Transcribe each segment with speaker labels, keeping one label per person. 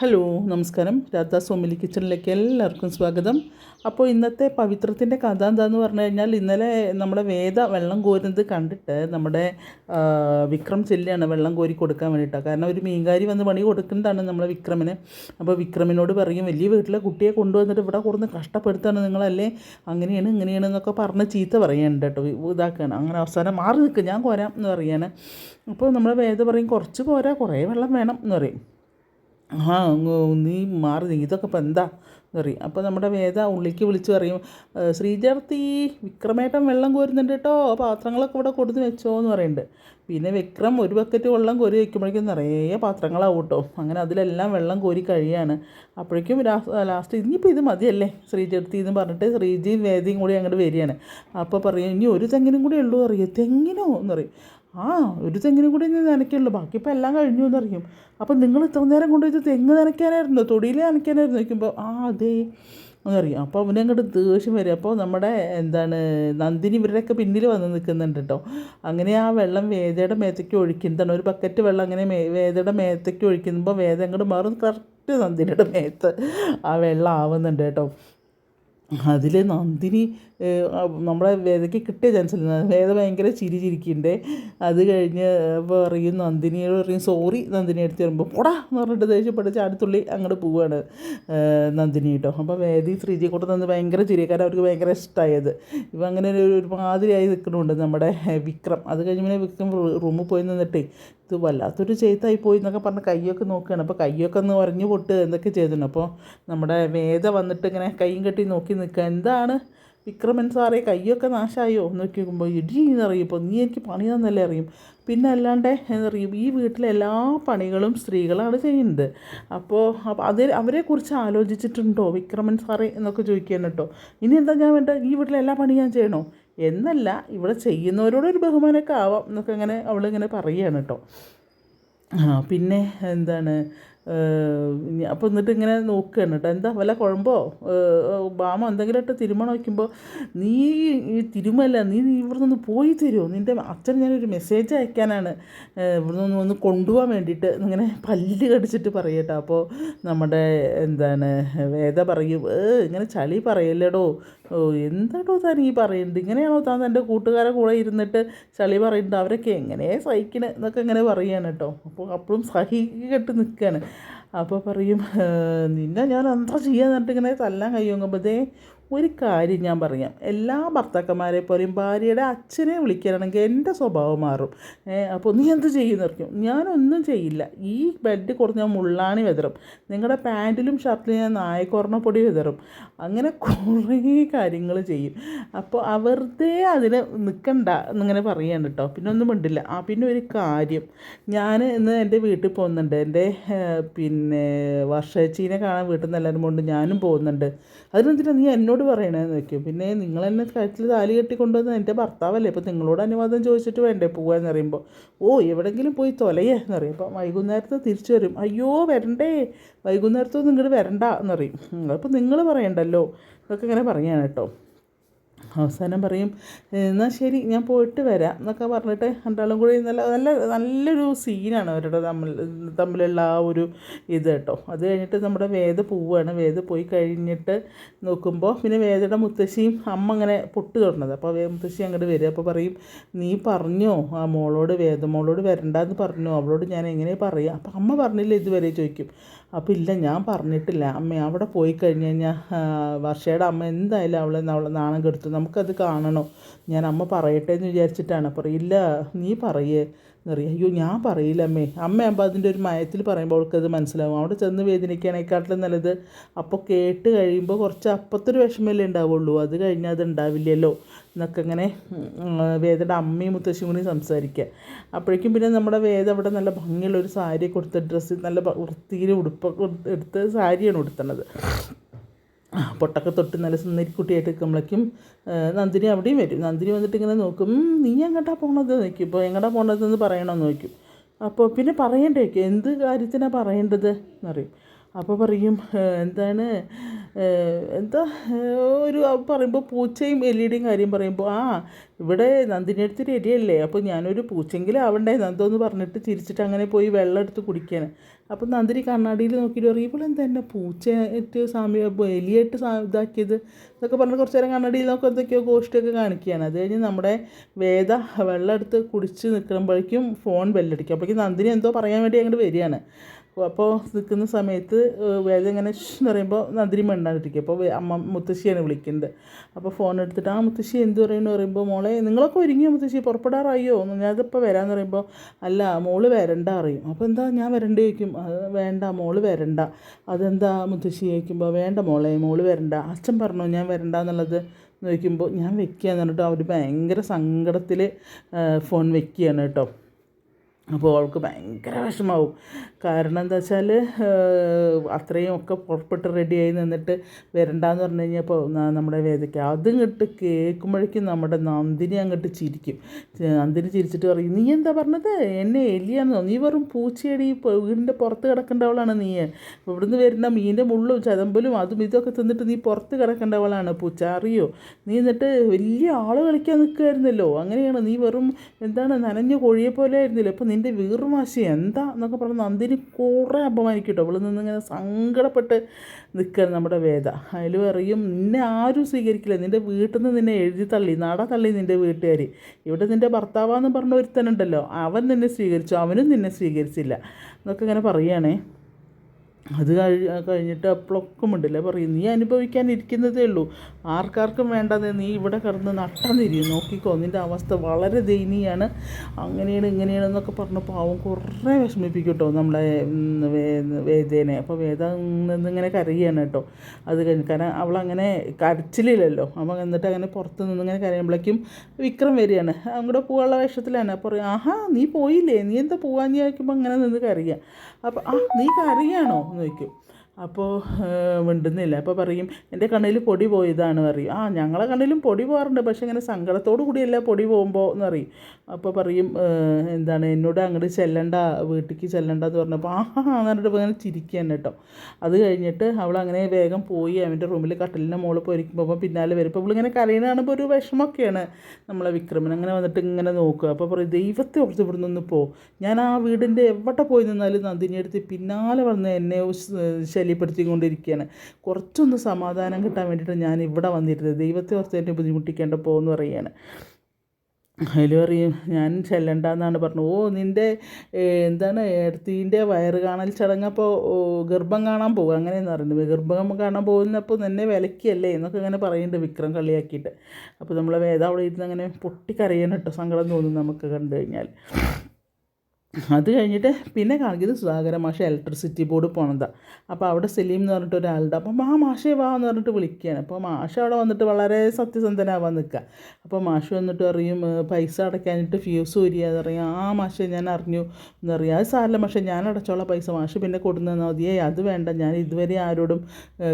Speaker 1: Hello നമസ്കാരം. രാധാ സോമിലി കിച്ചണിലേക്ക് എല്ലാവർക്കും സ്വാഗതം. അപ്പോൾ ഇന്നത്തെ പവിത്രത്തിന്റെ കഥ എന്താന്ന് പറഞ്ഞു കഴിഞ്ഞാൽ ഇന്നലെ നമ്മുടെ വേദ വെള്ളം കോരുന്നത് കണ്ടിട്ട് നമ്മുടെ വിക്രം ചെല്ലിയാണ് വെള്ളം കോരി കൊടുക്കാൻ വേണ്ടിയിട്ടാണ് കാരണം ഒരു മീൻകാരി വന്ന് പണി കൊടുക്കുന്നതാണ് നമ്മളെ വിക്രമിന്. അപ്പോൾ വിക്രമിനോട് പറയും വലിയ വീട്ടിലെ കുട്ടിയെ കൊണ്ടുവന്നിട്ട് ഇവിടെ കൊടുന്ന് കഷ്ടപ്പെടുത്താണ് നിങ്ങളല്ലേ? അങ്ങനെയാണ് ഇങ്ങനെയാണ് എന്നൊക്കെ പറഞ്ഞ് ചീത്ത പറയുന്നുണ്ട് കേട്ടോ. ഇതാക്കുകയാണ് അങ്ങനെ അവസാനം മാറി നിൽക്കുക ഞാൻ കോരാം എന്ന് പറയാണ്. അപ്പോൾ നമ്മളെ വേദ പറയും കുറച്ച് കോരാ കുറേ വെള്ളം വേണം എന്ന് പറയും. ആ നീ മാറി നീ ഇതൊക്കെ ഇപ്പം എന്താ എന്ന് പറയും അപ്പോൾ നമ്മുടെ വേദ ഉള്ളിലേക്ക് വിളിച്ച് പറയും ശ്രീചർത്തി വിക്രമേട്ടം വിക്രമേട്ടൻ വെള്ളം കോരുന്നുണ്ട് കേട്ടോ. പാത്രങ്ങളൊക്കെ ഇവിടെ കൊടുത്ത് വെച്ചോ എന്ന് പറയുന്നുണ്ട് പിന്നെ വിക്രം ഒരു ബക്കറ്റ് വെള്ളം കോരി വയ്ക്കുമ്പോഴേക്കും നിറയെ പാത്രങ്ങളാവും കേട്ടോ. അങ്ങനെ അതിലെല്ലാം വെള്ളം കോരി കഴിയാണ്. അപ്പോഴേക്കും ലാസ്റ്റ് ഇനിയിപ്പോൾ ഇത് മതിയല്ലേ ശ്രീചർത്തി എന്ന് പറഞ്ഞിട്ട് ശ്രീജിയും വേദിയും കൂടി അങ്ങോട്ട് വരികയാണ്. അപ്പോൾ പറയും ഇനി ഒരു തെങ്ങിനും കൂടി ഉള്ളൂ അറിയാം തെങ്ങിനോ? എന്ന് പറയും. ആ ഒരു തെങ്ങിന് കൂടി ഇന്ന് നനയ്ക്കുള്ളൂ ബാക്കി ഇപ്പം എല്ലാം കഴിഞ്ഞു എന്നറിയും. അപ്പം നിങ്ങൾ ഇത്ര നേരം കൊണ്ട് ഇത് തെങ്ങ് നനയ്ക്കാനായിരുന്നു തൊടിയിൽ നനയ്ക്കാനായിരുന്നു നോക്കുമ്പോൾ ആ അതെ എന്നറിയാം. അപ്പോൾ അവനെ അങ്ങോട്ട് ദേഷ്യം വരും. അപ്പോൾ നമ്മുടെ എന്താണ് നന്ദിനി ഇവരുടെയൊക്കെ പിന്നിൽ വന്ന് നിൽക്കുന്നുണ്ട് കേട്ടോ. അങ്ങനെ ആ വെള്ളം വേദയുടെ മേത്തേക്ക് ഒഴിക്കുന്നതാണ് ഒരു ബക്കറ്റ് വെള്ളം അങ്ങനെ മേ വേദയുടെ മേത്തേക്ക് ഒഴിക്കുമ്പോൾ വേദ അങ്ങോട്ട് മാറും. കറക്റ്റ് നന്ദിനിയുടെ മേത്ത് ആ വെള്ളം ആവുന്നുണ്ട് കേട്ടോ. അതിൽ നന്ദിനി നമ്മളെ വേദയ്ക്ക് കിട്ടിയ ചാൻസ് ഇല്ല വേദ ഭയങ്കര ചിരി അത് കഴിഞ്ഞ് പറയും നന്ദിനിയോട് പറയും സോറി നന്ദിനി എടുത്ത് വരുമ്പോൾ പോടാ എന്ന് പറഞ്ഞിട്ട് ദേഷ്യപ്പെട്ട് ചാടിത്തുള്ളി അങ്ങോട്ട് പോവുകയാണ് നന്ദിനി കേട്ടോ അപ്പോൾ വേദി ശ്രീജിയെ കൂടെ നിന്ന് ഭയങ്കര ചിരി കാരണം അവർക്ക് ഭയങ്കര ഇഷ്ടമായത് ഇപ്പം അങ്ങനെ ഒരു ഒരുമാതിരിയായി നിൽക്കുന്നുണ്ട് നമ്മുടെ വിക്രം. അത് കഴിഞ്ഞ് പിന്നെ വിക്രം റൂമിൽ പോയി നിന്നിട്ടേ ഇത് വല്ലാത്തൊരു ചെയ്തായി പോയി എന്നൊക്കെ പറഞ്ഞ് കയ്യൊക്കെ നോക്കുകയാണ്. അപ്പോൾ കയ്യൊക്കെ ഒന്ന് ഉറഞ്ഞു പൊട്ട് എന്തൊക്കെ ചെയ്തിരുന്നു. അപ്പോൾ നമ്മുടെ വേദ വന്നിട്ട് ഇങ്ങനെ കൈയും കെട്ടി നോക്കി നിൽക്കുക. എന്താണ് വിക്രമൻ സാറേ കയ്യൊക്കെ നാശമായോ എന്ന് നോക്കി നോക്കുമ്പോൾ ഇടി എന്നറിയും ഇപ്പോൾ നീ എനിക്ക് പണി തന്നല്ലേ അറിയും. പിന്നെ അല്ലാണ്ട് എന്നറിയും ഈ വീട്ടിലെ എല്ലാ പണികളും സ്ത്രീകളാണ് ചെയ്യുന്നത്. അപ്പോൾ അപ്പോൾ അത് അവരെക്കുറിച്ച് ആലോചിച്ചിട്ടുണ്ടോ വിക്രമൻ സാറേ എന്നൊക്കെ ചോദിക്കുകയാണ് കേട്ടോ. ഇനി എന്താ ഞാൻ വേണ്ട ഈ വീട്ടിലെ എല്ലാ പണി ഞാൻ ചെയ്യണോ? എന്നല്ല ഇവിടെ ചെയ്യുന്നവരോടൊരു ബഹുമാനമൊക്കെ ആവാം എന്നൊക്കെ ഇങ്ങനെ അവളിങ്ങനെ പറയുകയാണ് കേട്ടോ. പിന്നെ എന്താണ്? അപ്പോൾ എന്നിട്ട് ഇങ്ങനെ നോക്കുകയാണ് കേട്ടോ. എന്താ വല്ല കുഴമ്പോ ബാമ എന്തെങ്കിലും ഇട്ട് തിരുമണം വയ്ക്കുമ്പോൾ നീ ഈ തിരുമല്ല നീ ഇവിടെ നിന്ന് പോയി തരുമോ നിന്റെ അച്ഛൻ ഞാനൊരു മെസ്സേജ് അയക്കാനാണ്. ഇവിടെ നിന്ന് ഒന്ന് കൊണ്ടുപോകാൻ വേണ്ടിയിട്ട് ഇങ്ങനെ പല്ല് കടിച്ചിട്ട് പറയട്ടോ അപ്പോൾ നമ്മുടെ എന്താണ് വേദ പറയും ഇങ്ങനെ ചളി പറയല്ലേടോ? എന്താടോ താൻ ഈ പറയുന്നത് ഇങ്ങനെയാണോ താൻ തന്റെ കൂട്ടുകാരെ കൂടെ ഇരുന്നിട്ട് ചളി പറയുന്നുണ്ട് അവരൊക്കെ എങ്ങനെ സഹിക്കണേ? എന്നൊക്കെ ഇങ്ങനെ പറയുകയാണ് കേട്ടോ. അപ്പോൾ അപ്പോഴും സഹിക്കട്ട് നിൽക്കുകയാണ് അപ്പോൾ പറയും നിന്നെ ഞാൻ എന്താ ചെയ്യാന്ന് പറഞ്ഞിട്ട് തല്ലാൻ കഴിയുമ്പോഴത്തേ ഒരു കാര്യം ഞാൻ പറയാം. എല്ലാ ഭർത്താക്കന്മാരെ പോലെയും ഭാര്യയുടെ അച്ഛനെ വിളിക്കാനാണെങ്കിൽ എന്റെ സ്വഭാവം മാറും. അപ്പോൾ നീ എന്ത് ചെയ്യുന്ന ചെയ്യുന്നറിക്കും ഞാനൊന്നും ചെയ്യില്ല. ഈ ബെഡ് കുറഞ്ഞ മുള്ളാണി വിതറും. നിങ്ങളുടെ പാന്റിലും ഷർട്ടിലും ഞാൻ നായക്കൊറണ പൊടി വിതറും. അങ്ങനെ കുറേ കാര്യങ്ങൾ ചെയ്യും. അപ്പോൾ അവരുടെ അതിന് നിൽക്കണ്ട എന്നിങ്ങനെ പറയാണ് കേട്ടോ. പിന്നെ ഒന്നും മിണ്ടില്ല. ആ പിന്നെ ഒരു കാര്യം. ഞാൻ ഇന്ന് എന്റെ വീട്ടിൽ പോകുന്നുണ്ട്. എന്റെ പിന്നെ വർഷേച്ചീനെ കാണാൻ വീട്ടിൽ നിന്ന് എല്ലാവരും കൊണ്ട് ഞാനും പോകുന്നുണ്ട്. അതിനെന്തിനാ നീ എന്നോട് പറയണേന്ന് വെക്കും പിന്നെ നിങ്ങൾ എന്നെ കഴുത്തിൽ താലി കെട്ടി കൊണ്ടുവന്ന് എന്റെ ഭർത്താവല്ലേ. ഇപ്പോൾ നിങ്ങളോട് അനുവാദം ചോദിച്ചിട്ട് വേണ്ടേ പോകാന്ന് പറയുമ്പോൾ ഓ എവിടെങ്കിലും പോയി തൊലയേ എന്ന് പറയും. അപ്പം വൈകുന്നേരത്ത് തിരിച്ചു വരും അയ്യോ വരണ്ടേ വൈകുന്നേരത്തൊന്നും ഇങ്ങോട്ട് വരണ്ട എന്ന് പറയും. അപ്പോൾ നിങ്ങൾ പറയണ്ടല്ലോ. എന്നൊക്കെ ഇങ്ങനെ പറയാണ് കേട്ടോ. അവസാനം പറയും എന്നാൽ ശരി ഞാൻ പോയിട്ട് വരാം എന്നൊക്കെ പറഞ്ഞിട്ട് രണ്ടാളും കൂടി നല്ല നല്ല നല്ലൊരു സീനാണ് അവരുടെ തമ്മിൽ തമ്മിലുള്ള ആ ഒരു ഇത് കേട്ടോ. അത് കഴിഞ്ഞിട്ട് നമ്മുടെ വേദ പോവുകയാണ്. വേദ പോയി കഴിഞ്ഞിട്ട് നോക്കുമ്പോൾ പിന്നെ വേദയുടെ മുത്തശ്ശിയും അമ്മ അങ്ങനെ പൊട്ട് തൊടുന്നത് അപ്പോൾ മുത്തശ്ശി അങ്ങോട്ട് വരിക അപ്പോൾ പറയും നീ പറഞ്ഞോ? ആ മോളോട് വേദ മോളോട് വരണ്ടെന്ന് പറഞ്ഞു? അവളോട് ഞാൻ എങ്ങനെ പറയാം? അപ്പോൾ അമ്മ പറഞ്ഞില്ല ഇതുവരെ ചോദിക്കും. അപ്പോൾ ഇല്ല ഞാൻ പറഞ്ഞിട്ടില്ല. അമ്മ അവിടെ പോയി കഴിഞ്ഞ് കഴിഞ്ഞാൽ വർഷയുടെ അമ്മ എന്തായാലും അവളെ അവളെ നാണം കെടുത്തു. നമുക്കത് കാണണോ? ഞാൻ അമ്മ പറയട്ടെ എന്ന് വിചാരിച്ചിട്ടാണ് ഇല്ല നീ പറയേ. എന്നറിയാം അയ്യോ ഞാൻ പറയില്ല അമ്മേ. അമ്മയാകുമ്പോൾ അതിന്റെ ഒരു മയത്തിൽ പറയുമ്പോൾ അവൾക്കത് മനസ്സിലാവും. അവിടെ ചെന്ന് വേദനിക്കാനേക്കാട്ടിലും നല്ലത് അപ്പോൾ കേട്ട് കഴിയുമ്പോൾ കുറച്ച് അപ്പത്തൊരു വിഷമമല്ലേ ഉണ്ടാവുള്ളൂ. അത് കഴിഞ്ഞാൽ അത് ഉണ്ടാവില്ലല്ലോ എന്നൊക്കെ ഇങ്ങനെ വേദയുടെ അമ്മയും മുത്തശ്ശിയും കൂടി സംസാരിക്കുക. അപ്പോഴേക്കും പിന്നെ നമ്മുടെ വേദ അവിടെ നല്ല ഭംഗിയുള്ള ഒരു സാരി കൊടുത്ത ഡ്രസ്സ് നല്ല വൃത്തിയിൽ ഉടുപ്പൊക്കെ എടുത്ത് സാരിയാണ് ഉടുത്തണത്. പൊട്ടൊക്കെ തൊട്ട് നല്ല സുന്ദരിക്കുട്ടിയായിട്ട് നിൽക്കുമ്പോഴേക്കും നന്ദിനി അവിടെയും വരും. നന്ദിനി വന്നിട്ട് ഇങ്ങനെ നോക്കും നീ എങ്ങോട്ടാ പോണത്? നോക്കി ഇപ്പോൾ എങ്ങോട്ടാ പോണതെന്ന് പറയണമെന്ന് നോക്കും. അപ്പോൾ പിന്നെ പറയണ്ടേ എന്ത് കാര്യത്തിനാണ് പറയേണ്ടത്? എന്നറിയും അപ്പോൾ പറയും എന്താണ്? എന്താ? ഒരു പറയുമ്പോൾ പൂച്ചയും എലിയുടെയും കാര്യം പറയുമ്പോൾ ആ ഇവിടെ നന്ദിനി അടുത്ത് എലിയല്ലേ അപ്പോൾ ഞാനൊരു പൂച്ചെങ്കിലും ആവണ്ടേ നന്ദോ എന്ന് പറഞ്ഞിട്ട് ചിരിച്ചിട്ട് അങ്ങനെ പോയി വെള്ളം എടുത്ത് കുടിക്കാൻ അപ്പോൾ നന്ദിനി കണ്ണാടിയിൽ നോക്കിയിട്ട് പറയും ഇവളെന്താ എന്നെ പൂച്ചയായിട്ട് സാമ്യ എലിയായിട്ട് ഇതാക്കിയത്? എന്നൊക്കെ പറഞ്ഞ് കുറച്ച് നേരം കണ്ണാടിയിൽ നോക്കി എന്തൊക്കെയോ ഗോഷ്ടിയൊക്കെ കാണിക്കുകയാണ് അത് കഴിഞ്ഞ് നമ്മുടെ വേദ വെള്ളം എടുത്ത് കുടിച്ച് നിൽക്കുമ്പോഴേക്കും ഫോൺ ബെല്ലടിക്കും അപ്പോഴേക്കും നന്ദിനി എന്തോ പറയാൻ വേണ്ടി അങ്ങോട്ട് വരികയാണ്. അപ്പോൾ നിൽക്കുന്ന സമയത്ത് വേഗം ഇങ്ങനെ എന്ന് പറയുമ്പോൾ നദിരി മിണ്ടാണ്ടിരിക്കും. അപ്പോൾ അമ്മ മുത്തശ്ശിയാണ് വിളിക്കുന്നത്. അപ്പോൾ ഫോൺ എടുത്തിട്ട് ആ മുത്തശ്ശി എന്ത് പറയുന്നു? പറയുമ്പോൾ മോളെ നിങ്ങളൊക്കെ ഒരുങ്ങിയ മുത്തശ്ശി? പുറപ്പെടാറായോ? ഞാനിപ്പോൾ വരാമെന്ന് പറയുമ്പോൾ അല്ല മോൾ വരണ്ട അറിയും അപ്പോൾ എന്താ ഞാൻ വരണ്ട ചോദിക്കും. "അത് വേണ്ട മോൾ വരണ്ട. അതെന്താ മുത്തശ്ശി ചോദിക്കുമ്പോൾ വേണ്ട മോളെ മോൾ വരണ്ട. അച്ഛൻ പറഞ്ഞു ഞാൻ വരണ്ട എന്നുള്ളത് എന്ന് ചോദിക്കുമ്പോൾ ഞാൻ വെക്കുകയെന്ന് പറഞ്ഞിട്ട് അവർ ഭയങ്കര സങ്കടത്തിൽ ഫോൺ വെക്കുകയാണ് കേട്ടോ. അപ്പോൾ അവൾക്ക് ഭയങ്കര വിഷമാവും കാരണം എന്താ വെച്ചാൽ അത്രയും ഒക്കെ പുറപ്പെട്ട് റെഡിയായി നിന്നിട്ട് വരണ്ടെന്ന് പറഞ്ഞു കഴിഞ്ഞപ്പോൾ നമ്മുടെ വേദയ്ക്ക് അതും കേൾക്കുമ്പോഴേക്കും നമ്മുടെ നന്ദിനി അങ്ങോട്ട് ചിരിക്കും. നന്ദിനി ചിരിച്ചിട്ട് പറയും നീ എന്താ പറഞ്ഞത്? എന്നെ എലിയാണെന്നോ നീ വെറും പൂച്ചയടി വീടിന്റെ പുറത്ത് കിടക്കേണ്ടവളാണ് നീ. ഇവിടുന്ന് വരുന്ന മീന്റെ മുള്ളും ചതമ്പലും അതും ഇതൊക്കെ തിന്നിട്ട് നീ പുറത്ത് കിടക്കേണ്ടവളാണ്. പൂച്ച അറിയോ? നീ എന്നിട്ട് വലിയ ആൾ കളിക്കാൻ നിൽക്കുമായിരുന്നല്ലോ അങ്ങനെയാണ് നീ വെറും എന്താണ് നനഞ്ഞ കോഴിയെ പോലെ ആയിരുന്നില്ല? അപ്പോൾ നിന്റെ വീറുമാശി എന്താ എന്നൊക്കെ പറഞ്ഞ് നന്ദിനി കുറേ അപമാനിക്കും കേട്ടോ അവളിൽ നിന്ന് ഇങ്ങനെ സങ്കടപ്പെട്ട് നിൽക്കുകയാണ് നമ്മുടെ വേദ. അതിൽ പറയും നിന്നെ ആരും സ്വീകരിക്കില്ല. നിന്റെ വീട്ടിൽ നിന്ന് നിന്നെ എഴുതി തള്ളി. നട തള്ളി നിന്റെ വീട്ടുകാർ ഇവിടെ നിന്റെ ഭർത്താവാന്ന് പറഞ്ഞ ഒരുത്തനുണ്ടല്ലോ. അവൻ നിന്നെ സ്വീകരിച്ചു. അവനും നിന്നെ സ്വീകരിച്ചില്ല. എന്നൊക്കെ ഇങ്ങനെ പറയുകയാണേ. അത് കഴി കഴിഞ്ഞിട്ട് അപ്പോഴൊക്കെ ഉണ്ടല്ലേ പറയും നീ അനുഭവിക്കാനിരിക്കുന്നതേ ഉള്ളൂ. ആർക്കാർക്കും വേണ്ടത് നീ ഇവിടെ കിടന്ന് നട്ടന്നിരിക്കും നോക്കിക്കോ നിന്റെ അവസ്ഥ വളരെ ദയനീയാണ്. അങ്ങനെയാണ് ഇങ്ങനെയാണ് എന്നൊക്കെ പറഞ്ഞപ്പോൾ പാവം കുറേ വിഷമിപ്പിക്കും കേട്ടോ നമ്മളെ വേദേനെ. അപ്പോൾ വേദ നിന്നിങ്ങനെ കരയാണ് കേട്ടോ. അത് കഴിഞ്ഞ് കാരണം അവളങ്ങനെ കരച്ചിലില്ലല്ലോ. അവൻ എന്നിട്ട് അങ്ങനെ പുറത്ത് നിന്നിങ്ങനെ കരയുമ്പോഴേക്കും വിക്രം വരികയാണ്. അങ്ങോട്ട് പോകാനുള്ള വേഷത്തിലാണ്. അപ്പോൾ പറയും ആഹാ നീ പോയില്ലേ? നീ എന്താ പോകാൻ ചോദിക്കുമ്പോൾ അങ്ങനെ നിന്ന് കരയുക? അപ്പോൾ ആ നീ കരയാണോ? എന്ന് അപ്പോൾ മിണ്ടുന്നില്ല. അപ്പോൾ പറയും എന്റെ കണ്ണിൽ പൊടി പോയതാണ് പറയും. ആ ഞങ്ങളെ കണ്ണിലും പൊടി പോകാറുണ്ട്. പക്ഷെ ഇങ്ങനെ സങ്കടത്തോടു കൂടിയല്ല പൊടി പോകുമ്പോൾ എന്ന് പറയും. അപ്പോൾ പറയും എന്താണ് എന്നോട് അങ്ങോട്ട് ചെല്ലണ്ട വീട്ടിലേക്ക് ചെല്ലണ്ട എന്ന് പറഞ്ഞപ്പോൾ ആഹാ എന്ന് പറഞ്ഞിട്ട് ഇങ്ങനെ ചിരിക്കുകയാണ് കേട്ടോ. അത് കഴിഞ്ഞിട്ട് അവൾ അങ്ങനെ വേഗം പോയി. അവന്റെ റൂമിൽ കട്ടലിന്റെ മുകളിൽ പോയിരിക്കുമ്പോൾ പിന്നാലെ വരും. അപ്പോൾ ഇവളിങ്ങനെ കരയുന്ന കാണുമ്പോൾ ഒരു വിഷമമൊക്കെയാണ്. നമ്മളെ വിക്രമൻ അങ്ങനെ വന്നിട്ട് ഇങ്ങനെ നോക്കുക. അപ്പോൾ പറയും ദൈവത്തെ ഓർത്ത് ഇവിടെ നിന്ന് പോ. ഞാൻ ആ വീടിന്റെ എവിടെ പോയി നിന്നാലും നന്ദിനി എടുത്ത് പിന്നാലെ വന്ന് എന്നെ ഉസ്- ശല്യപ്പെടുത്തിക്കൊണ്ടിരിക്കുകയാണ്. കുറച്ചൊന്ന് സമാധാനം കിട്ടാൻ വേണ്ടിയിട്ട് ഞാൻ ഇവിടെ വന്നിരുന്നത് ദൈവത്തെ ഓർത്ത് എന്നെ ബുദ്ധിമുട്ടിക്കേണ്ട പോകുമെന്ന് പറയുകയാണ്. അതിൽ പറയും ഞാൻ ചെല്ലണ്ടെന്നാണ് പറഞ്ഞു ഓ നിന്റെ എന്താണ് എടുത്തീന്റെ വയറ് കാണൽ ചടങ്ങപ്പോൾ ഗർഭം കാണാൻ പോകും അങ്ങനെയെന്ന് പറയുന്നത്. ഗർഭം കാണാൻ പോകുന്നപ്പോൾ നിന്നെ വിലക്കിയല്ലേ എന്നൊക്കെ ഇങ്ങനെ പറയുന്നുണ്ട് വിക്രം കളിയാക്കിയിട്ട്. അപ്പോൾ നമ്മളെ വേദ അവിടെ ഇരുന്ന് അങ്ങനെ പൊട്ടിക്കരയണം കേട്ടോ. സങ്കടം തോന്നും നമുക്ക് കണ്ടു കഴിഞ്ഞാൽ. അത് കഴിഞ്ഞിട്ട് പിന്നെ കാണിക്കുന്നത് സുധാകര മാഷ ഇലക്ട്രിസിറ്റി ബോർഡ് പോണതാണ് അപ്പോൾ അവിടെ സലീം എന്ന് പറഞ്ഞിട്ട് ഒരാളുണ്ട്. അപ്പം ആ മാഷേ വാ എന്ന് പറഞ്ഞിട്ട് വിളിക്കുകയാണ്. അപ്പോൾ മാഷ അവിടെ വന്നിട്ട് വളരെ സത്യസന്ധനാവാൻ നിൽക്കുക. അപ്പോൾ മാഷ് വന്നിട്ട് അറിയും പൈസ അടയ്ക്കാനിട്ട് ഫ്യൂസ് ഊരിയാന്ന് അറിയാം ആ മാഷെ ഞാൻ അറിഞ്ഞു എന്നറിയാം അത് സാരല്ല മാഷെ ഞാൻ അടച്ചോളാം പൈസ. മാഷ് പിന്നെ കൊടുന്നു മതിയേ അത് വേണ്ട. ഞാൻ ഇതുവരെ ആരോടും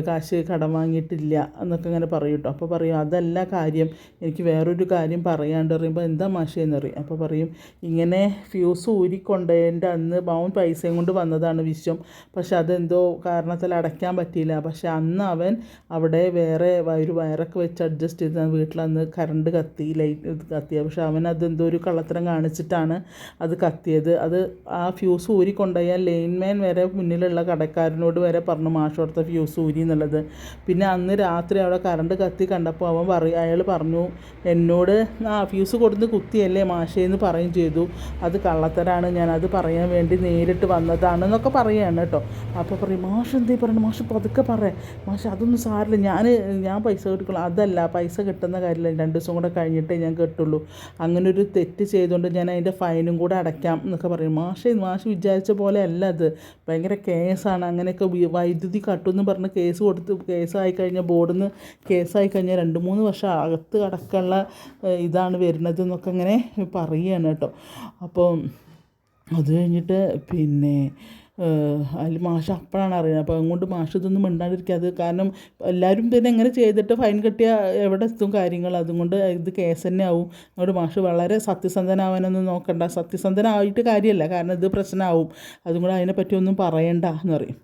Speaker 1: കാശ് കടം വാങ്ങിയിട്ടില്ല എന്നൊക്കെ ഇങ്ങനെ പറയും കേട്ടോ. അപ്പോൾ പറയും അതല്ല കാര്യം. എനിക്ക് വേറൊരു കാര്യം പറയാണ്ട് അറിയുമ്പോൾ എന്താ മാഷേ എന്ന് പറയും. അപ്പോൾ പറയും ഇങ്ങനെ ഫ്യൂസ് ഊരിക്കൊണ്ടതിന്റെ അന്ന് അവൻ പൈസയും കൊണ്ട് വന്നതാണ് വിശ്വം. പക്ഷെ അതെന്തോ കാരണത്താൽ അടയ്ക്കാൻ പറ്റിയില്ല. പക്ഷെ അന്ന് അവൻ അവിടെ വേറെ ഒരു വയറൊക്കെ വെച്ച് അഡ്ജസ്റ്റ് ചെയ്ത് വീട്ടിലന്ന് കറണ്ട് കത്തി ലൈറ്റ് കത്തിയ പക്ഷെ അവൻ അതെന്തോ ഒരു കള്ളത്തരം കാണിച്ചിട്ടാണ് അത് കത്തിയത്. അത് ആ ഫ്യൂസ് ഊരി കൊണ്ടുപോയാൽ ലൈൻമാൻ വരെ മുന്നിലുള്ള കടക്കാരനോട് വരെ പറഞ്ഞു മാഷോർത്ത ഫ്യൂസ് ഊരി എന്നുള്ളത്. പിന്നെ അന്ന് രാത്രി അവിടെ കറണ്ട് കത്തി കണ്ടപ്പോൾ അവൻ പറയും അയാൾ പറഞ്ഞു എന്നോട് ആ ഫ്യൂസ് കൊടുത്ത് കുത്തിയല്ലേ മാഷേന്ന് പറയും ചെയ്തു. അത് കള്ളത്തരാണ് ഞാൻ അത് പറയാൻ വേണ്ടി നേരിട്ട് വന്നതാണ് എന്നൊക്കെ പറയുകയാണ് കേട്ടോ. അപ്പോൾ പറയും മാഷ് എന്തേ പറയണം? മാഷ് പതുക്കെ പറ മാഷ് അതൊന്നും സാരില്ല ഞാൻ ഞാൻ പൈസ കിട്ടിക്കോളാം അതല്ല പൈസ കിട്ടുന്ന കാര്യമില്ല. രണ്ട് ദിവസം കൂടെ കഴിഞ്ഞിട്ടേ ഞാൻ കിട്ടുള്ളൂ. അങ്ങനെ ഒരു തെറ്റ് ചെയ്തുകൊണ്ട് ഞാൻ അതിന്റെ ഫൈനും കൂടെ അടയ്ക്കാം എന്നൊക്കെ പറയും. മാഷ് മാഷ് വിചാരിച്ച പോലെ അല്ല അത്. ഭയങ്കര കേസാണ്. അങ്ങനെയൊക്കെ വൈദ്യുതി കട്ടുമെന്ന് പറഞ്ഞ് കേസ് കൊടുത്ത് കേസായി കഴിഞ്ഞാൽ ബോർഡിൽ നിന്ന് കേസായി കഴിഞ്ഞാൽ രണ്ട് മൂന്ന് വർഷം അകത്ത് കടക്കാനുള്ള ഇതാണ് വരുന്നത് എന്നൊക്കെ അങ്ങനെ പറയുകയാണ് കേട്ടോ. അപ്പോൾ അത് കഴിഞ്ഞിട്ട് പിന്നെ അതിൽ മാഷ് അപ്പോഴാണ് അറിയുന്നത്. അപ്പോൾ അതുകൊണ്ട് മാഷ് ഇതൊന്നും മിണ്ടാണ്ടിരിക്കാതെ കാരണം എല്ലാവരും പിന്നെ എങ്ങനെ ചെയ്തിട്ട് ഫൈൻ കെട്ടിയാൽ എവിടെ എത്തും കാര്യങ്ങൾ. അതുകൊണ്ട് ഇത് കേസ് തന്നെ ആവും. അതുകൊണ്ട് മാഷ് വളരെ സത്യസന്ധനാവാനൊന്നും നോക്കണ്ട. സത്യസന്ധനായിട്ട് കാര്യമല്ല കാരണം ഇത് പ്രശ്നമാവും. അതും കൂടെ അതിനെപ്പറ്റി ഒന്നും പറയണ്ട എന്ന് പറയും.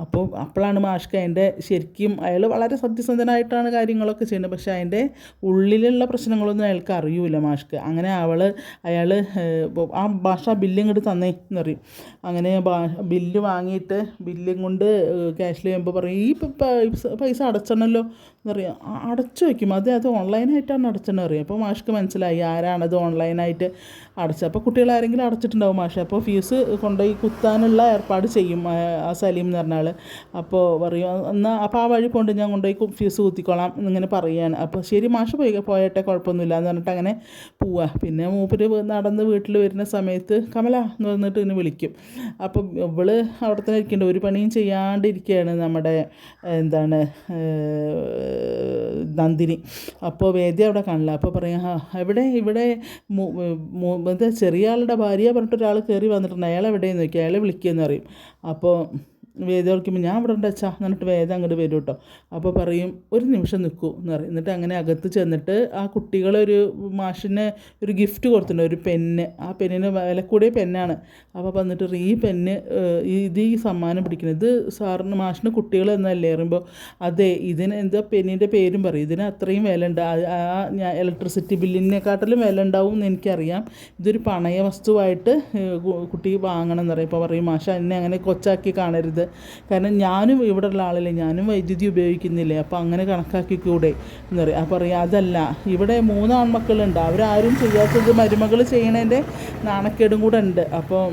Speaker 1: അപ്പോൾ അപ്പോഴാണ് മാഷ്ക്ക് അതിന്റെ ശരിക്കും അയാൾ വളരെ സത്യസന്ധനായിട്ടാണ് കാര്യങ്ങളൊക്കെ ചെയ്യുന്നത്. പക്ഷേ അതിന്റെ ഉള്ളിലുള്ള പ്രശ്നങ്ങളൊന്നും അയാൾക്ക് അറിയൂല മാഷ്ക്ക്. അങ്ങനെ അവൾ അയാൾ ആ ഭാഷ ബില്ല് ഇങ്ങോട്ട് തന്നേ എന്ന് പറയും. അങ്ങനെ ബില്ല് വാങ്ങിയിട്ട് ബില്ലും കൊണ്ട് ക്യാഷിൽ ചെയ്യുമ്പോൾ പറയും ഈ പൈസ പൈസ അടച്ചണല്ലോ എന്നറിയാം. അടച്ചു വയ്ക്കും അത് അത് ഓൺലൈനായിട്ടാണ് അടച്ചെന്ന് അറിയാം. അപ്പോൾ മാഷ്ക്ക് മനസ്സിലായി ആരാണത് ഓൺലൈനായിട്ട് അടച്ചത് അപ്പോൾ കുട്ടികളാരെങ്കിലും അടച്ചിട്ടുണ്ടാവും മാഷെ. അപ്പോൾ ഫീസ് കൊണ്ടുപോയി കുത്താനുള്ള ഏർപ്പാട് ചെയ്യും ആ സലീം എന്ന് പറഞ്ഞാൽ അപ്പോൾ പറയും എന്നാൽ അപ്പോൾ ആ വഴി കൊണ്ട് ഞാൻ കൊണ്ടുപോയി ഫീസ് കുത്തിക്കോളാം എന്നിങ്ങനെ പറയുകയാണ് അപ്പോൾ ശരി മാഷ് പോയി പോയട്ടെ കുഴപ്പമൊന്നുമില്ല എന്ന് പറഞ്ഞിട്ട് അങ്ങനെ പോവുക പിന്നെ മൂപ്പര് നടന്ന് വീട്ടിൽ വരുന്ന സമയത്ത് കമല എന്ന് പറഞ്ഞിട്ട് ഇങ്ങനെ വിളിക്കും. അപ്പം ഇവൾ അവിടെ തന്നെ ഇരിക്കേണ്ട. ഒരു പണിയും ചെയ്യാണ്ടിരിക്കുകയാണ് നമ്മുടെ എന്താണ് നന്ദിനി. അപ്പോൾ വേദി അവിടെ കാണില്ല. അപ്പോൾ പറയാം എവിടെ ഇവിടെ എന്താ ചെറിയ ആളുടെ ഭാര്യ പറഞ്ഞിട്ട് ഒരാൾ കയറി വന്നിട്ടുണ്ട്. അയാൾ എവിടെയെന്ന് നോക്കി അയാളെ വിളിക്കുകയെന്ന് പറയും. അപ്പോൾ വേദ വിളിക്കുമ്പോൾ ഞാൻ ഇവിടെ ഉണ്ട് അച്ഛാ എന്നിട്ട് വേദം അങ്ങോട്ട് വരും കേട്ടോ. അപ്പോൾ പറയും ഒരു നിമിഷം നിൽക്കൂ എന്ന് പറയും. എന്നിട്ട് അങ്ങനെ അകത്ത് ചെന്നിട്ട് ആ കുട്ടികളൊരു മാഷിനെ ഒരു ഗിഫ്റ്റ് കൊടുത്തിട്ടുണ്ട് ഒരു പെന്ന്. ആ പെന്നിന് വില കൂടിയ പെന്നാണ് അപ്പോൾ വന്നിട്ട് ഈ പെന്ന് ഇത് ഈ സമ്മാനം പിടിക്കുന്നത് ഇത് സാറിന് മാഷിന് കുട്ടികൾ എന്നല്ലേ പറയുമ്പോൾ അതെ ഇതിന് എന്താ പെന്നിന്റെ പേരും പറയും. ഇതിന് അത്രയും വില ഉണ്ട്. ആ ഞാൻ ഇലക്ട്രിസിറ്റി ബില്ലിനെക്കാട്ടിലും വില ഉണ്ടാവും എന്ന് എനിക്കറിയാം. ഇതൊരു പണയ വസ്തുവായിട്ട് കുട്ടി വാങ്ങണം എന്ന് പറയും. ഇപ്പോൾ പറയും മാഷ എന്നെ അങ്ങനെ കൊച്ചാക്കി കാണരുത്. കാരണം ഞാനും ഇവിടെ ഉള്ള ആളല്ലേ ഞാനും വൈദ്യുതി ഉപയോഗിക്കുന്നില്ലേ അപ്പോൾ അങ്ങനെ കണക്കാക്കിക്കൂടെ എന്ന് പറയും. അപ്പോൾ പറയും അതല്ല ഇവിടെ മൂന്ന് ആൺമക്കളുണ്ട് അവരാരും ചെയ്യാത്തത് മരുമകൾ ചെയ്യണതിന്റെ നാണക്കേടും കൂടെ ഉണ്ട്. അപ്പോൾ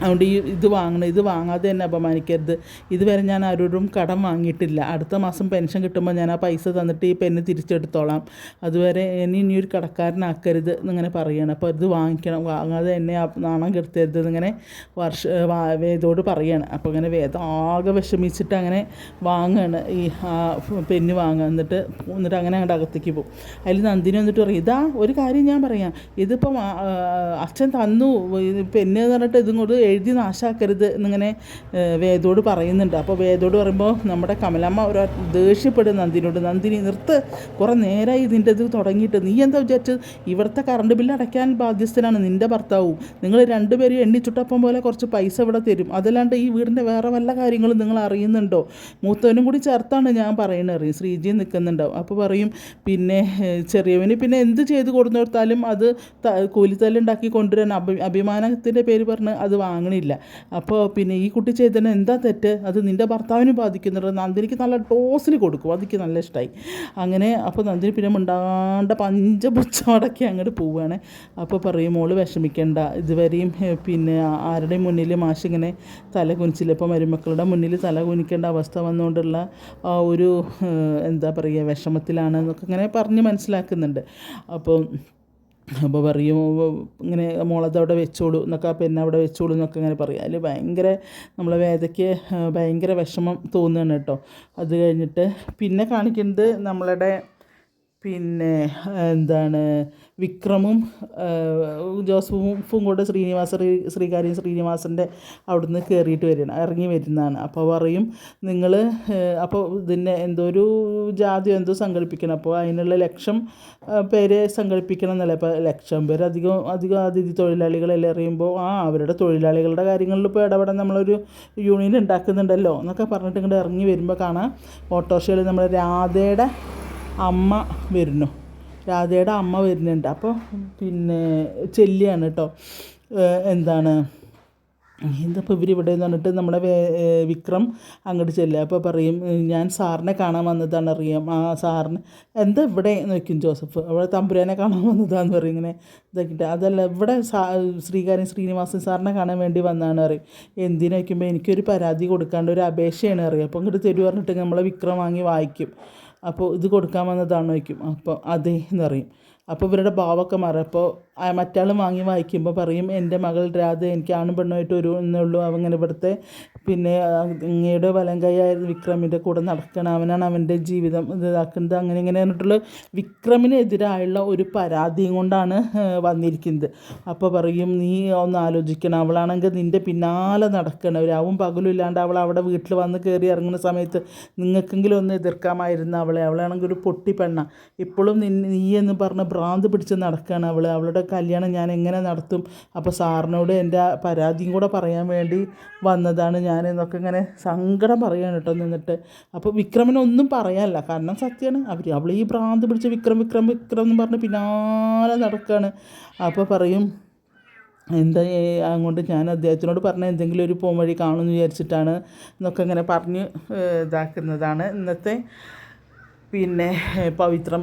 Speaker 1: അതുകൊണ്ട് ഈ ഇത് വാങ്ങണം ഇത് വാങ്ങാതെ തന്നെ അപമാനിക്കരുത്. ഇതുവരെ ഞാൻ ആരോടും കടം വാങ്ങിയിട്ടില്ല. അടുത്ത മാസം പെൻഷൻ കിട്ടുമ്പോൾ ഞാൻ ആ പൈസ തന്നിട്ട് ഈ പെന്ന് തിരിച്ചെടുത്തോളാം. അതുവരെ ഇനി ഇനി ഒരു കടക്കാരനാക്കരുത് എന്നിങ്ങനെ പറയുകയാണ് അപ്പോൾ ഇത് വാങ്ങിക്കണം വാങ്ങാതെ എന്നെ ആ നാണം കെടുത്തരുത് എന്നിങ്ങനെ വർഷ വേദോട് പറയുകയാണ് അപ്പോൾ ഇങ്ങനെ വേദം ആകെ വിഷമിച്ചിട്ട് അങ്ങനെ വാങ്ങുകയാണ് ഈ പെന്ന് വാങ്ങുക എന്നിട്ട് എന്നിട്ട് അങ്ങനെ അങ്ങോട്ട് അകത്തേക്ക് പോകും. അതിൽ നന്ദിനി വന്നിട്ട് പറയും ഇതാ ഒരു കാര്യം ഞാൻ പറയാം. ഇതിപ്പം അച്ഛൻ തന്നു. പെന്ന് എന്ന് പറഞ്ഞിട്ട് ഇതും കൊണ്ട് എഴുതി നാശാക്കരുത് എന്നിങ്ങനെ വേദോട് പറയുന്നുണ്ട്. അപ്പോൾ വേദോട് പറയുമ്പോൾ നമ്മുടെ കമലമ്മ ഒരു ദേഷ്യപ്പെടും നന്ദിനോട് നന്ദിനി നിർത്ത്. കുറേ നേരമായി ഇതിന്റെ ഇത് തുടങ്ങിയിട്ട്. നീ എന്താ വിചാരിച്ചത്? ഇവിടുത്തെ കറണ്ട് ബില്ല് അടയ്ക്കാൻ ബാധ്യസ്ഥനാണ് നിന്റെ ഭർത്താവും. നിങ്ങൾ രണ്ടുപേരും എണ്ണിച്ചുട്ടപ്പം പോലെ കുറച്ച് പൈസ ഇവിടെ തരും. അതല്ലാണ്ട് ഈ വീടിന്റെ വേറെ വല്ല കാര്യങ്ങളും നിങ്ങൾ അറിയുന്നുണ്ടോ? മൂത്തവനും കൂടി ചേർത്താണ് ഞാൻ പറയുന്നത്. അറിയും ശ്രീജി നിൽക്കുന്നുണ്ടാവും അപ്പോൾ പറയും പിന്നെ ചെറിയവന് പിന്നെ എന്ത് ചെയ്ത് കൊടുത്തു കൊടുത്താലും അത് കൂലിത്തല്ലുണ്ടാക്കി കൊണ്ടുവരാൻ അഭി അഭിമാനത്തിന്റെ പേര് പറഞ്ഞ് അത് വാങ്ങണില്ല. അപ്പോൾ പിന്നെ ഈ കുട്ടി ചെയ്തതിന് എന്താ തെറ്റ്? അത് നിന്റെ ഭർത്താവിനെ ബാധിക്കുന്നുണ്ട്. നന്ദിനിക്ക് നല്ല ടോസിൽ കൊടുക്കും. അതിക്ക് നല്ല ഇഷ്ടമായി അങ്ങനെ അപ്പോൾ നന്ദിനി പിന്നെ മിണ്ടാണ്ട പഞ്ചപുച്ചമടക്കി അങ്ങോട്ട് പോവുകയാണ് അപ്പോൾ പറയും മോൾ വിഷമിക്കേണ്ട. ഇതുവരെയും പിന്നെ ആരുടെയും മുന്നിൽ മാഷിങ്ങനെ തല കുനിച്ചില്ല. ഇപ്പോൾ മരുമക്കളുടെ മുന്നിൽ തല കുനിക്കേണ്ട അവസ്ഥ വന്നുകൊണ്ടുള്ള ഒരു എന്താ പറയുക വിഷമത്തിലാണ് എന്നൊക്കെ ഇങ്ങനെ പറഞ്ഞ് മനസ്സിലാക്കുന്നുണ്ട്. അപ്പം അപ്പോൾ പറയും ഇങ്ങനെ മോളത് അവിടെ വെച്ചോളൂ എന്നൊക്കെ ആ പെണ്ണ് അവിടെ വെച്ചോളൂ എന്നൊക്കെ ഇങ്ങനെ പറയും. അതിൽ ഭയങ്കര നമ്മളെ വേദയ്ക്ക് ഭയങ്കര വിഷമം തോന്നുകയാണ് കേട്ടോ. അത് കഴിഞ്ഞിട്ട് പിന്നെ കാണിക്കുന്നത് നമ്മളുടെ പിന്നെ എന്താണ് വിക്രമും ജോസഫും കൂടെ ശ്രീനിവാസ ശ്രീകാര്യം ശ്രീനിവാസന്റെ അവിടുന്ന് കയറിയിട്ട് വരുന്ന ഇറങ്ങി വരുന്നതാണ്. അപ്പോൾ പറയും നിങ്ങൾ അപ്പോൾ ഇതിന്റെ എന്തോ ഒരു ജാതി എന്തോ സംഘടിപ്പിക്കണം. അപ്പോൾ അതിനുള്ള ലക്ഷം പേരെ സംഘടിപ്പിക്കണം എന്നല്ല. അപ്പോൾ ലക്ഷം പേര് അധികം അധികം അതിഥി തൊഴിലാളികളെല്ലാം അറിയുമ്പോൾ ആ അവരുടെ തൊഴിലാളികളുടെ കാര്യങ്ങളിൽ ഇപ്പോൾ ഇടപെടാൻ നമ്മളൊരു യൂണിയൻ ഉണ്ടാക്കുന്നുണ്ടല്ലോ എന്നൊക്കെ പറഞ്ഞിട്ട് ഇങ്ങോട്ട് ഇറങ്ങി വരുമ്പോൾ കാണാം ഓട്ടോറിക്ഷയിൽ നമ്മൾ രാധയുടെ അമ്മ വരുന്നു. രാധയുടെ അമ്മ വരുന്നുണ്ട്. അപ്പോൾ പിന്നെ ചെല്ലിയാണ് കേട്ടോ. എന്താണ്? എന്തപ്പോൾ ഇവർ ഇവിടെ എന്ന് പറഞ്ഞിട്ട് നമ്മുടെ വിക്രം അങ്ങോട്ട് ചെല്ലുക അപ്പോൾ പറയും ഞാൻ സാറിനെ കാണാൻ വന്നതാണ് അറിയാം. ആ സാറിന് എന്താ ഇവിടെ നോക്കും ജോസഫ്? അവിടെ തമ്പുരാനെ കാണാൻ വന്നതാന്ന് പറയും. ഇങ്ങനെ ഇതാക്കിയിട്ട്. അതല്ല ഇവിടെ സാ ശ്രീകാര്യം ശ്രീനിവാസൻ സാറിനെ കാണാൻ വേണ്ടി വന്നതാണ് അറിയും എന്തിനു വയ്ക്കുമ്പോൾ എനിക്കൊരു പരാതി കൊടുക്കാണ്ട് ഒരു അപേക്ഷയാണ് അറിയാം. അപ്പോൾ ഇങ്ങോട്ട് തരുക പറഞ്ഞിട്ട് നമ്മളെ വിക്രം വാങ്ങി വായിക്കും. അപ്പോൾ ഇത് കൊടുക്കാൻ വന്നതാണോ വയ്ക്കും അപ്പോൾ അതെ എന്ന് പറയും. അപ്പോൾ ഇവരുടെ ഭാവമൊക്കെ മാറും. അപ്പോൾ മറ്റാൾ വാങ്ങി വായിക്കുമ്പോൾ പറയും എന്റെ മകൾ രാധ എനിക്ക് ആണും പെണ്ണുമായിട്ട് ഒരു എന്നുള്ളൂ അവങ്ങനെ ഇവിടുത്തെ പിന്നെ അങ്ങയുടെ വലം കൈയായിരുന്നു വിക്രമിന്റെ കൂടെ നടക്കണം. അവനാണ് അവന്റെ ജീവിതം ഇതാക്കുന്നത്. അങ്ങനെ ഇങ്ങനെ പറഞ്ഞിട്ടുള്ള വിക്രമിനെതിരായുള്ള ഒരു പരാതിയും കൊണ്ടാണ് വന്നിരിക്കുന്നത്. അപ്പോൾ പറയും നീ ഒന്ന് ആലോചിക്കണം. അവളാണെങ്കിൽ നിന്റെ പിന്നാലെ നടക്കണം. രാവും പകലും ഇല്ലാണ്ട് അവൾ അവിടെ വീട്ടിൽ വന്ന് കയറി ഇറങ്ങുന്ന സമയത്ത് നിങ്ങൾക്കെങ്കിലും ഒന്ന് എതിർക്കാമായിരുന്നു അവളെ. അവളാണെങ്കിൽ ഒരു പൊട്ടി പെണ്ണ. ഇപ്പോഴും നി നീ എന്ന് പറഞ്ഞ് ഭ്രാന്ത് പിടിച്ച് നടക്കുകയാണ് അവൾ അവളുടെ കല്യാണം ഞാൻ എങ്ങനെ നടത്തും? അപ്പോൾ സാറിനോട് എന്റെ പരാതിയും കൂടെ പറയാൻ വേണ്ടി വന്നതാണ് ഞാൻ. എന്നൊക്കെ ഇങ്ങനെ സങ്കടം പറയാണ് കേട്ടോ നിന്നിട്ട്. അപ്പോൾ വിക്രമിനൊന്നും പറയാനില്ല. കാരണം സത്യമാണ് അവർ അവൾ ഈ ഭ്രാന്ത് പിടിച്ച് വിക്രം വിക്രം വിക്രം എന്ന് പറഞ്ഞ് പിന്നാലെ നടക്കുകയാണ് അപ്പോൾ പറയും എന്താ അതുകൊണ്ട് ഞാൻ അദ്ദേഹത്തിനോട് പറഞ്ഞ എന്തെങ്കിലും ഒരു പോംവഴി കാണുമെന്ന് വിചാരിച്ചിട്ടാണ് എന്നൊക്കെ ഇങ്ങനെ പറഞ്ഞ് ഇതാക്കുന്നതാണ് ഇന്നത്തെ പിന്നെ പവിത്രം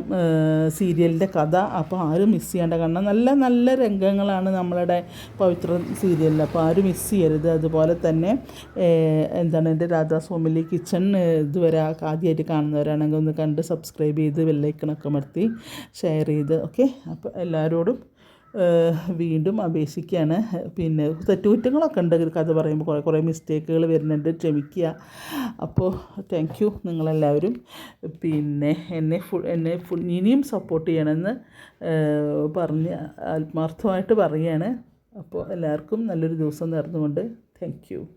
Speaker 1: സീരിയലിന്റെ കഥ. അപ്പോൾ ആരും മിസ് ചെയ്യേണ്ട. കാരണം നല്ല നല്ല രംഗങ്ങളാണ് നമ്മളുടെ പവിത്രം സീരിയലിൽ അപ്പോൾ ആരും മിസ് ചെയ്യരുത്. അതുപോലെ തന്നെ എന്താണ് എന്റെ രാധാസ്വാമിലി കിച്ചൺ ഇതുവരെ ആദ്യമായിട്ട് കാണുന്നവരാണെങ്കിൽ ഒന്ന് കണ്ട് സബ്സ്ക്രൈബ് ചെയ്ത് ബെല്ലൈക്കണൊക്കെ മർത്തി ഷെയർ ചെയ്ത്. ഓക്കെ അപ്പോൾ എല്ലാവരോടും വീണ്ടും അപേക്ഷിക്കുകയാണ്. പിന്നെ തെറ്റുകുറ്റങ്ങളൊക്കെ ഉണ്ട്. കഥ പറയുമ്പോൾ കുറേ കുറേ മിസ്റ്റേക്കുകൾ വരുന്നുണ്ട്. ക്ഷമിക്കുക. അപ്പോൾ താങ്ക് യു നിങ്ങളെല്ലാവരും. പിന്നെ എന്നെ ഫുൾ എന്നെ ഫുൾ ഇനിയും സപ്പോർട്ട് ചെയ്യണമെന്ന് പറഞ്ഞ് ആത്മാർത്ഥമായിട്ട് പറയുകയാണ്. അപ്പോൾ എല്ലാവർക്കും നല്ലൊരു ദിവസം നേർന്നുകൊണ്ട് താങ്ക് യു